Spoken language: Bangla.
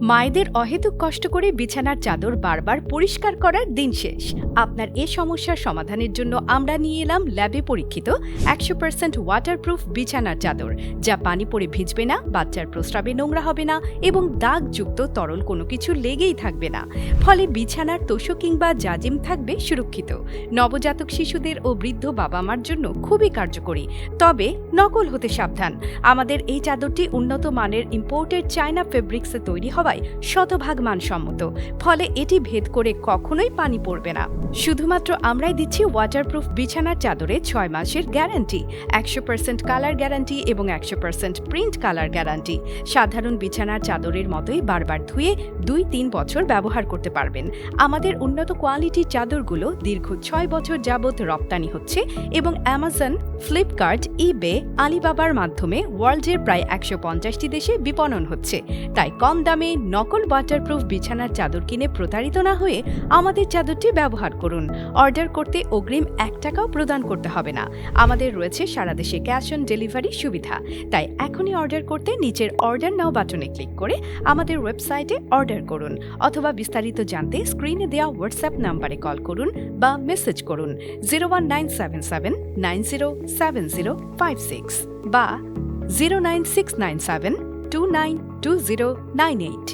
মায়েদের অহেতুক কষ্ট করে বিছানার চাদর বারবার পরিষ্কার করার দিন শেষ। আপনার এ সমস্যার সমাধানের জন্য আমরা নিয়ে এলাম ল্যাবে পরীক্ষিত একশো পার্সেন্ট ওয়াটারপ্রুফ বিছানার চাদর, যা পানি পড়ে ভিজবে না, বাচ্চার প্রস্রাবে নোংরা হবে না এবং দাগযুক্ত তরল কোনো কিছু লেগেই থাকবে না। ফলে বিছানার তোষক কিংবা জাজিম থাকবে সুরক্ষিত। নবজাতক শিশুদের ও বৃদ্ধ বাবা মার জন্য খুবই কার্যকরী। তবে নকল হতে সাবধান। আমাদের এই চাদরটি উন্নত মানের ইম্পোর্টেড চায়না ফেব্রিক্সে তৈরি হওয়ায় শতভাগ মানসম্মত, ফলে এটি ভেদ করে কখনোই পানি পড়বে না। শুধুমাত্র আমরাই দিচ্ছি ওয়াটারপ্রুফ বিছানার চাদরে ছয় মাসের গ্যারান্টি একশো পার্সেন্ট কালার গ্যারান্টি এবং একশো পার্সেন্ট প্রিন্ট কালার গ্যারান্টি সাধারণ বিছানার চাদরের মতোই বারবার ধুয়ে দুই তিন বছর ব্যবহার করতে পারবেন। আমাদের উন্নত কোয়ালিটির চাদরগুলো দীর্ঘ ছয় বছর যাবৎ রপ্তানি হচ্ছে এবং অ্যামাজন ফ্লিপকার্ট ইবে আলিবাবার মাধ্যমে ওয়ার্ল্ডের প্রায় একশো পঞ্চাশটি দেশে বিপণন হচ্ছে। তাই কম দামে নকল ওয়াটারপ্রুফ বিছানার চাদর কিনে প্রতারিত না হয়ে আমাদের চাদরটি ব্যবহার করুন। অর্ডার করতে অগ্রিম এক টাকাও প্রদান করতে হবে না। আমাদের রয়েছে সারা দেশে ক্যাশ অন ডেলিভারি সুবিধা। তাই এখনই অর্ডার করতে নিচের অর্ডার নাও বাটনে ক্লিক করে আমাদের ওয়েবসাইটে অর্ডার করুন। অথবা বিস্তারিত জানতে স্ক্রিনে দেওয়া হোয়াটসঅ্যাপ নাম্বারে কল করুন বা মেসেজ করুন। Zero one nine seven seven nine zero seven zero five six বা zero nine six nine seven two nine two zero nine eight